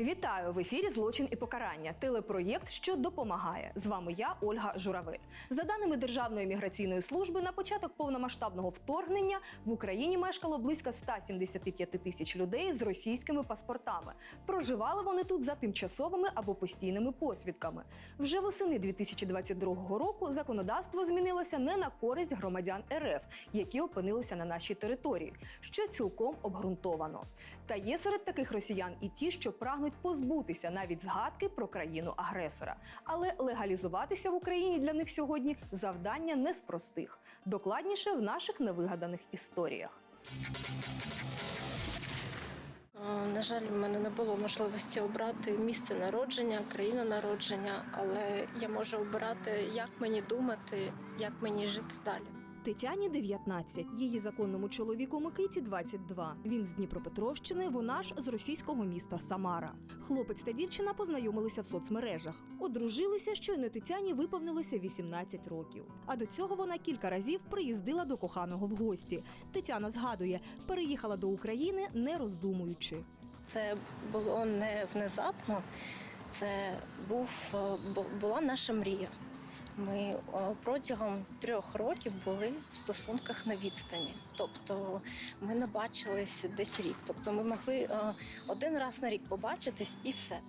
Вітаю в ефірі Злочин і покарання. Телепроєкт, що допомагає. З вами я, Ольга Журавель. За даними Державної міграційної служби, на початок повномасштабного вторгнення в Україні мешкало близько 175 тисяч людей з російськими паспортами. Проживали вони тут за тимчасовими або постійними посвідками. Вже восени 2022 року законодавство змінилося не на користь громадян РФ, які опинилися на нашій території, що цілком обґрунтовано. Та є серед таких росіян і ті, що прагнуть позбутися навіть згадки про країну-агресора. Але легалізуватися в Україні для них сьогодні завдання не з простих. Докладніше в наших невигаданих історіях. Е, На жаль, в мене не було можливості обрати місце народження, країну народження, але я можу обирати, як мені думати, як мені жити далі. Тетяні 19, її законному чоловіку Микиті 22. Він з Дніпропетровщини, вона ж з російського міста Самара. Хлопець та дівчина познайомилися в соцмережах. Одружилися, щойно Тетяні виповнилося 18 років. А до цього вона кілька разів приїздила до коханого в гості. Тетяна згадує, переїхала до України не роздумуючи. Це було не внезапно, це був, була наша мрія. Ми е, протягом трьох років були в стосунках на відстані. Тобто ми не бачились десь рік. Тобто ми могли е, один раз на рік побачитись і все.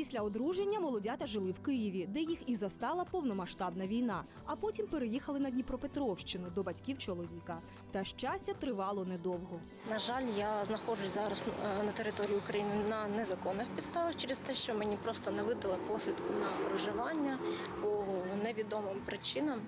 Після одруження молодята жили в Києві, де їх і застала повномасштабна війна. А потім переїхали на Дніпропетровщину до батьків чоловіка. Та щастя тривало недовго. На жаль, я знаходжусь зараз е, на території України на незаконних підставах через те, що мені просто не видали посвідку на проживання по невідомим причинам.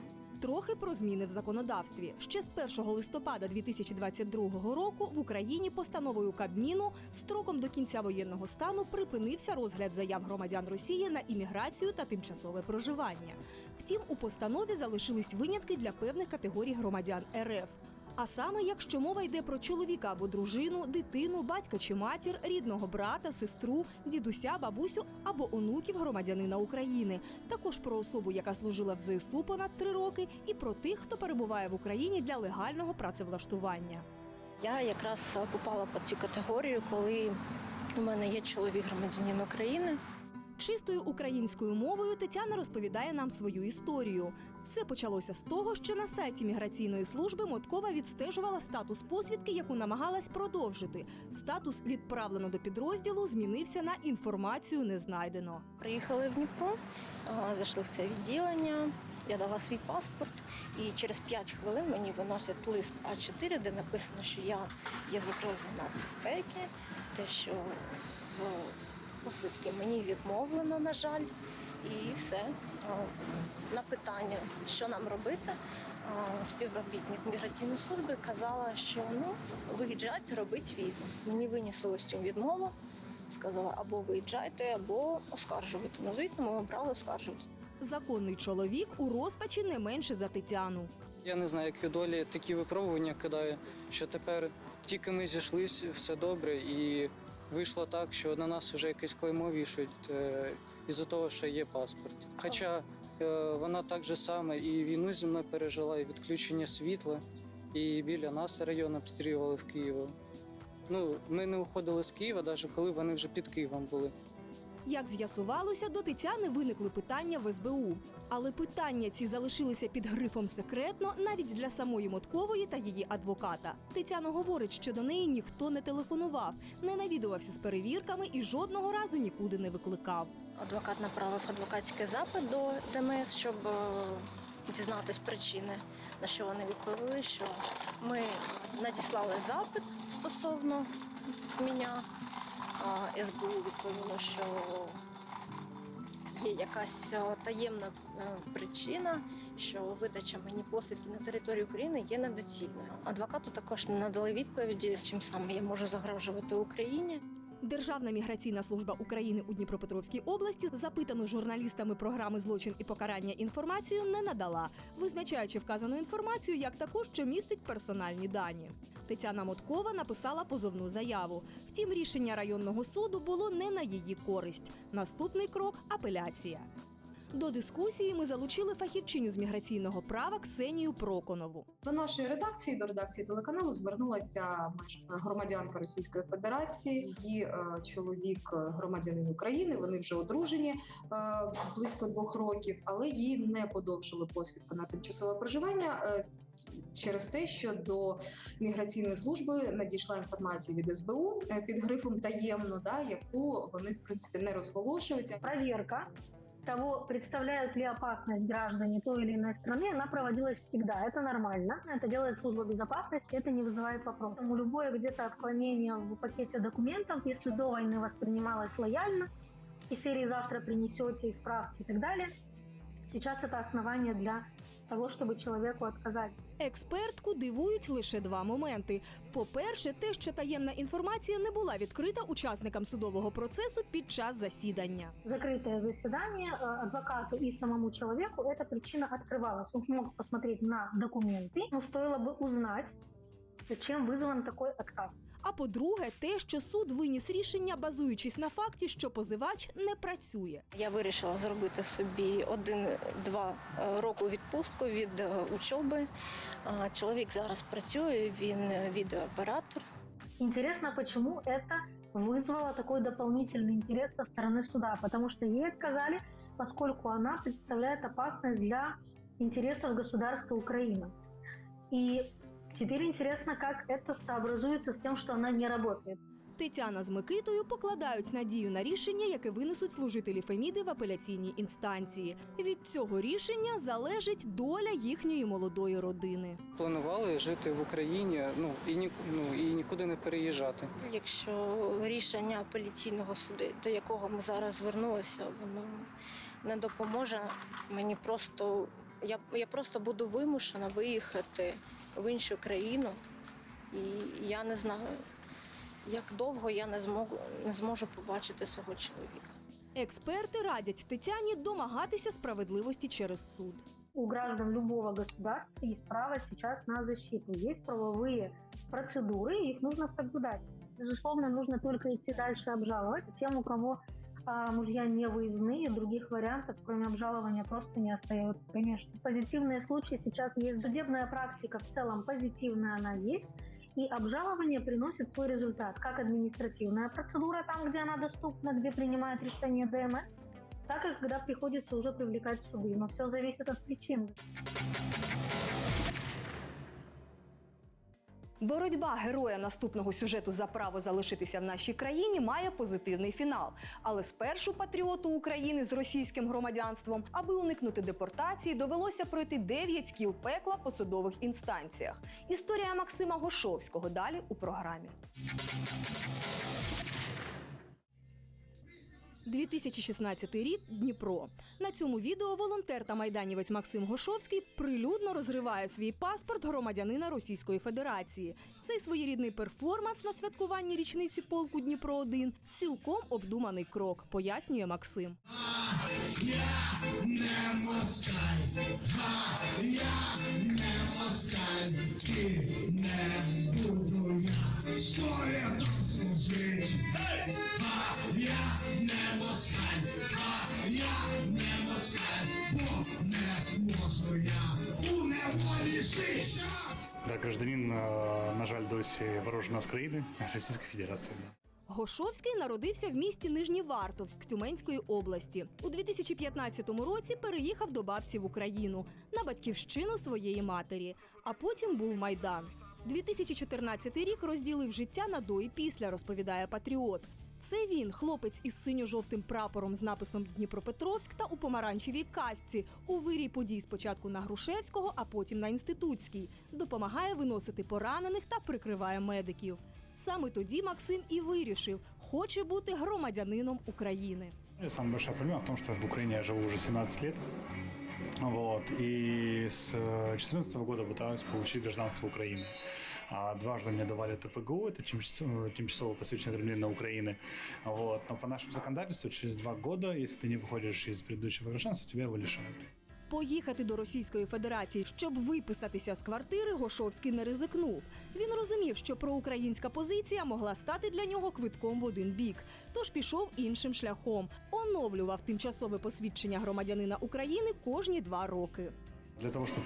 Трохи про зміни в законодавстві. Ще з 1 листопада 2022 року в Україні постановою Кабміну строком до кінця воєнного стану припинився розгляд заяв громадян Росії на імміграцію та тимчасове проживання. Втім, у постанові залишились винятки для певних категорій громадян РФ. А саме, якщо мова йде про чоловіка або дружину, дитину, батька чи матір, рідного брата, сестру, дідуся, бабусю або онуків громадянина України, також про особу, яка служила в ЗСУ понад три роки, і про тих, хто перебуває в Україні для легального працевлаштування. Я якраз попала по цю категорію, коли у мене є чоловік громадянин України. Чистою українською мовою Тетяна розповідає нам свою історію. Все почалося з того, що на сайті міграційної служби Моткова відстежувала статус посвідки, яку намагалась продовжити. Статус відправлено до підрозділу змінився на інформацію не знайдено. Приїхали в Дніпро, зайшли в це відділення. Я дала свій паспорт, і через 5 хвилин мені виносять лист А4, де написано, що я є загрозою нацбезпеки, те, що в посвідці мені відмовлено, на жаль, і все. На питання, що нам робити, співробітник міграційної служби казала, що ну виїжджайте, робіть візу. Мені винесли ось цю відмову. Сказала або виїжджайте, або оскаржуйте. Ну, звісно, ми обрали оскаржувати. Законний чоловік у розпачі не менше за Тетяну. Я не знаю, які долі такі випробування кидаю, що тепер тільки ми зійшлись, все добре, і вийшло так, що на нас вже якесь клеймо вішають е, із-за того, що є паспорт. Хоча е, вона так же саме і війну зі мною пережила, і відключення світла, і біля нас район обстрілювали в Києві. Ну, ми не уходили з Києва, навіть коли вони вже під Києвом були. Як з'ясувалося, до Тетяни виникли питання в СБУ. Але питання ці залишилися під грифом секретно навіть для самої Моткової та її адвоката. Тетяна говорить, що до неї ніхто не телефонував, не навідувався з перевірками і жодного разу нікуди не викликав. Адвокат направив адвокатський запит до ДМС, щоб е, дізнатись причини, на що вони відповіли, що ми надіслали запит стосовно мене. СБУ відповіло, що є якась е, таємна е, причина, що видача мені посвідки на території України є недоцільною. Адвокату також не надали відповіді, з чим саме я можу загрожувати Україні. Державна міграційна служба України у Дніпропетровській області, запитану журналістами програми Злочин і покарання інформацію, не надала, визначаючи вказану інформацію як таку, що містить персональні дані. Тетяна Моткова написала позовну заяву. Втім, рішення районного суду було не на її користь. Наступний крок апеляція. До дискусії ми залучили фахівчиню з міграційного права Ксенію Проконову. До нашої редакції, до редакції телеканалу, звернулася громадянка Російської Федерації. Її е, чоловік е, громадянин України. Вони вже одружені е, близько двох років, але їй не подовжили посвідку на тимчасове проживання. е, Через те, що до міграційної служби надійшла інформація від СБУ під грифом таємно, да, яку вони в принципі не розголошують. проверка того, представляют ли опасность граждане той или иной страны, она проводилась всегда. Это нормально. Это делает служба безопасности, это не вызывает вопросов. Любое где-то отклонение в пакете документов, если до войны воспринималось лояльно, и серии завтра принесете, исправьте и так далее, сейчас это основание для того, чтобы человеку отказать. Експертку дивують лише два моменти: по-перше, те, що таємна інформація не була відкрита учасникам судового процесу під час засідання. закрытое заседание э, адвокату и самому человеку эта причина открывалась. Он мог посмотреть на документы, но стоило бы узнать, чем вызван такой отказ. А по-друге, те, що суд виніс рішення, базуючись на факті, що позивач не працює. Я вирішила зробити собі один-два е, року відпустку від е, учоби. А, Чоловік зараз працює, він е, відеооператор. Интересно, почему это вызвало такой дополнительный интерес со стороны суда, потому что ей отказали, поскольку она представляет опасность для интересов государства Украина. И теперь интересно, как это сообразуется с тем, что она не работает. Тетяна з Микитою покладають надію на рішення, яке винесуть служителі Феміди в апеляційній інстанції. Від цього рішення залежить доля їхньої молодої родини. Планували жити в Україні, ну і ні, ну і нікуди не переїжджати. Якщо рішення апеляційного суду, до якого ми зараз звернулися, воно не допоможе, мені просто я, я просто буду вимушена виїхати в іншу країну, і я не знаю, як довго я не зможу не зможу побачити свого чоловіка. Експерти радять Тетяні домагатися справедливості через суд. У граждан любого государства есть право сейчас на защиту. Есть правовые процедуры, и их нужно соблюдать. Безусловно, нужно только идти дальше обжаловать. Тем, у кого а, мужья не выездные, других вариантов, кроме обжалования, просто не остается, конечно. Позитивные случаи сейчас есть. Судебная практика в целом позитивная она есть. И обжалование приносит свой результат, как административная процедура, там, где она доступна, где принимает решение ДМС, так и когда приходится уже привлекать суды. Но все зависит от причин. Боротьба героя наступного сюжету за право залишитися в нашій країні має позитивний фінал. Але спершу патріоту України з російським громадянством, аби уникнути депортації, довелося пройти 9 кіл пекла по судових інстанціях. Історія Максима Гошовського далі у програмі. 2016 рік Дніпро. На цьому відео волонтер та майданівець Максим Гошовський прилюдно розриває свій паспорт громадянина Російської Федерації. Цей своєрідний перформанс на святкуванні річниці полку Дніпро 1 цілком обдуманий крок, пояснює Максим. Я не Совєтом служить, з країни Російської Федерації. Гошовський народився в місті Нижнівартовськ Тюменської області. У 2015 році переїхав до бабці в Україну на батьківщину своєї матері, а потім був майдан. 2014 рік розділив життя на до і після, розповідає патріот. Це він, хлопець із синьо-жовтим прапором з написом Дніпропетровськ та у помаранчевій касці у вирій подій спочатку на Грушевського, а потім на інститутській. Допомагає виносити поранених та прикриває медиків. Саме тоді Максим і вирішив, хоче бути громадянином України. Самая большая проблема в том, что в Украине я живу уже 17 лет. Вот, и с 2014 года пытаюсь получить гражданство Украины А дважды мне давали ТПГУ, это тимчасово тимчасово посвященное гражданина Украины. Вот. Но по нашему законодательству через два года, если ты не выходишь из предыдущего гражданства, тебя его лишают. Поїхати до Російської Федерації, щоб виписатися з квартири, Гошовський не ризикнув. Він розумів, що проукраїнська позиція могла стати для нього квитком в один бік, тож пішов іншим шляхом. Оновлював тимчасове посвідчення громадянина України кожні два роки. Для того, чтобы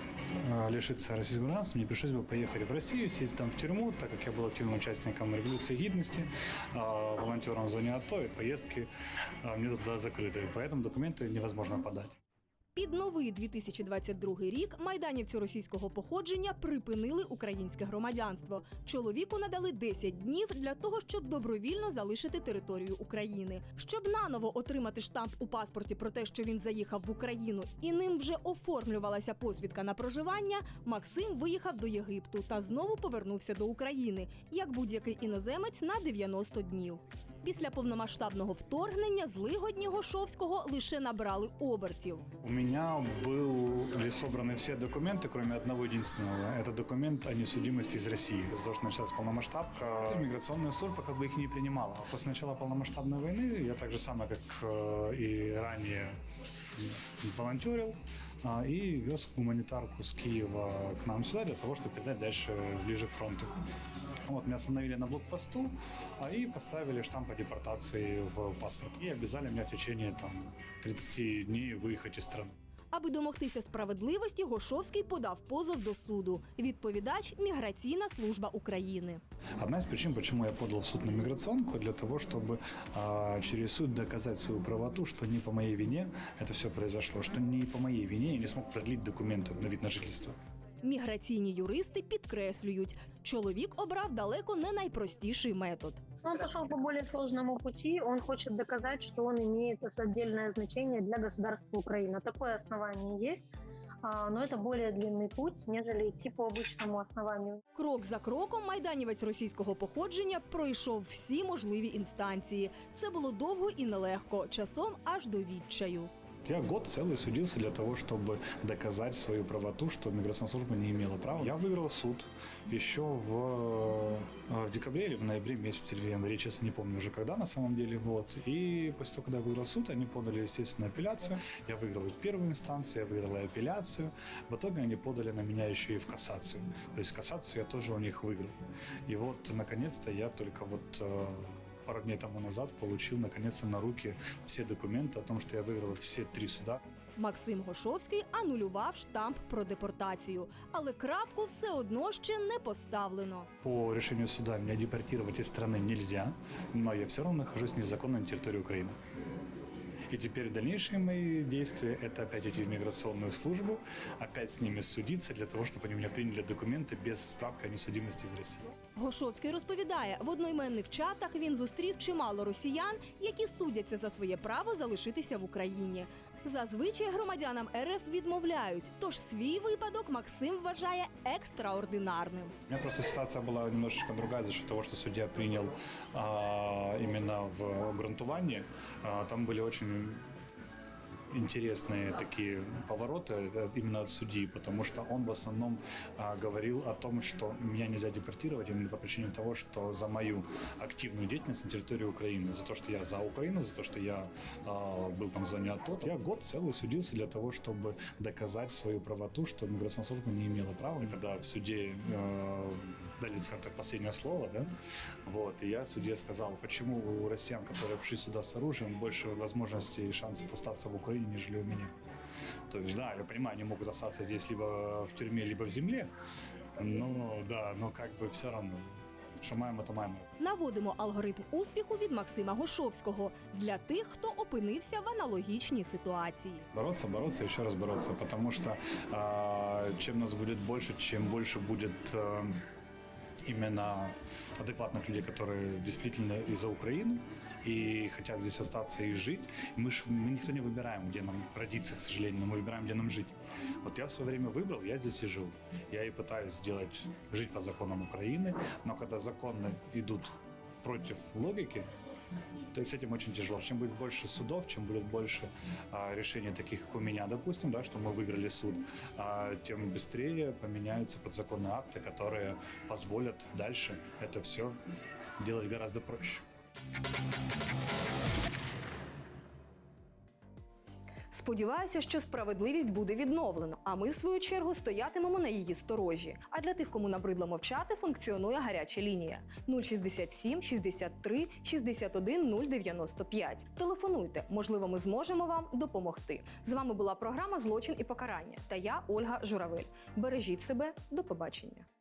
э, лишиться российского гражданства, мне пришлось бы поехать в Россию, сесть там в тюрьму, так как я был активным участником революции гидности, э, волонтером в зоне АТО, и поездки э, мне туда закрыты. Поэтому документы невозможно подать. Під новий 2022 рік майданівцю російського походження припинили українське громадянство. Чоловіку надали 10 днів для того, щоб добровільно залишити територію України. Щоб наново отримати штамп у паспорті про те, що він заїхав в Україну, і ним вже оформлювалася посвідка на проживання. Максим виїхав до Єгипту та знову повернувся до України, як будь-який іноземець на 90 днів. Після повномасштабного вторгнення злигодні Гошовського лише набрали обертів. Меня были собраны все документы, кроме одного единственного. Это документ о несудимости из России. Того, что началась полномасштабка, миграционная служба как бы их не принимала. А после начала полномасштабной войны я так же самое, как э, и ранее волонтерил а, и вез гуманитарку с Киева к нам сюда для того, чтобы передать дальше ближе к фронту. Вот, меня остановили на блокпосту а, и поставили штамп о депортации в паспорт. И обязали меня в течение там, 30 дней выехать из страны. Аби домогтися справедливості, Гошовський подав позов до суду. Відповідач Міграційна служба України. Одна из причин, почему я подал в суд на миграционку, для того, чтобы а, через суд доказать свою правоту, что не по моей вине это все произошло, что не по моей вине я не смог продлить документы на вид на жительство. Міграційні юристи підкреслюють, чоловік обрав далеко не найпростіший метод. Он пошел по более сложному пути, он хочет доказать, что он имеет отдельное значение для государства Украина. Такое основание есть, а, но это более длинный путь, нежели идти по обычному основанию. Крок за кроком майданівець російського походження пройшов всі можливі інстанції. Це було довго і нелегко, часом аж до відчаю. Я год целый судился для того, чтобы доказать свою правоту, что миграционная служба не имела права. Я выиграл суд еще в, э, в декабре или в ноябре месяце, или в январе, честно не помню уже когда на самом деле. Вот. И после того, когда я выиграл суд, они подали, естественно, апелляцию. Я выиграл первую инстанцию, я выиграл и апелляцию. В итоге они подали на меня еще и в кассацию. То есть кассацию я тоже у них выиграл. И вот, наконец-то, я только вот э, пару дней тому назад получил наконец-то на руки все документы о том, что я выиграл все три суда. Максим Гошовський анулював штамп про депортацію, але крапку все одно ще не поставлено. По решению суда меня депортировать из страны нельзя, но я все равно нахожусь незаконно на территории Украины. И теперь дальнейшие мои действия – это опять идти в миграционную службу, опять с ними судиться для того, чтобы они у меня приняли документы без справки о несудимости из России. Гошовський розповідає, в одноіменних чатах він зустрів чимало росіян, які судяться за своє право залишитися в Україні. Зазвичай громадянам РФ відмовляють, тож свій випадок Максим вважає екстраординарним. У мене просто ситуація була немножечко другая за счет того, що суддя прийняв а, именно в обґрунтуванні. Там були очень интересные такие повороты именно от судьи, потому что он в основном а, говорил о том, что меня нельзя депортировать именно по причине того, что за мою активную деятельность на территории Украины, за то, что я за Украину, за то, что я а, был там в зоне АТО, я год целый судился для того, чтобы доказать свою правоту, что миграционная служба не имела права. И когда в суде э, дали, скажем так, последнее слово, да, вот, и я судье сказал, почему у россиян, которые пришли сюда с оружием, больше возможностей и шансов остаться в Украине, нежели у меня. То есть, да, я понимаю, они могут остаться здесь либо в тюрьме, либо в земле, но, да, но как бы все равно, что маємо, то маємо. Наводимо алгоритм успіху від Максима Гошовського для тих, хто опинився в аналогічній ситуації. Бороться, бороться, еще раз бороться, потому что а, чем нас будет больше, чем больше будет а, именно адекватных людей, которые действительно и за Украину, И хотят здесь остаться и жить. Мы, ж, мы никто не выбираем, где нам родиться, к сожалению, но мы выбираем, где нам жить. Вот я в свое время выбрал, я здесь и жил. Я и пытаюсь сделать, жить по законам Украины, но когда законы идут против логики, то есть с этим очень тяжело. Чем будет больше судов, чем будет больше а, решений таких, как у меня, допустим, да, что мы выиграли суд, а, тем быстрее поменяются подзаконные акты, которые позволят дальше это все делать гораздо проще. Сподіваюся, що справедливість буде відновлено, а ми, в свою чергу, стоятимемо на її сторожі. А для тих, кому набридло мовчати, функціонує гаряча лінія 067 63 61 095. Телефонуйте, можливо, ми зможемо вам допомогти. З вами була програма Злочин і покарання та я, Ольга Журавель. Бережіть себе, до побачення.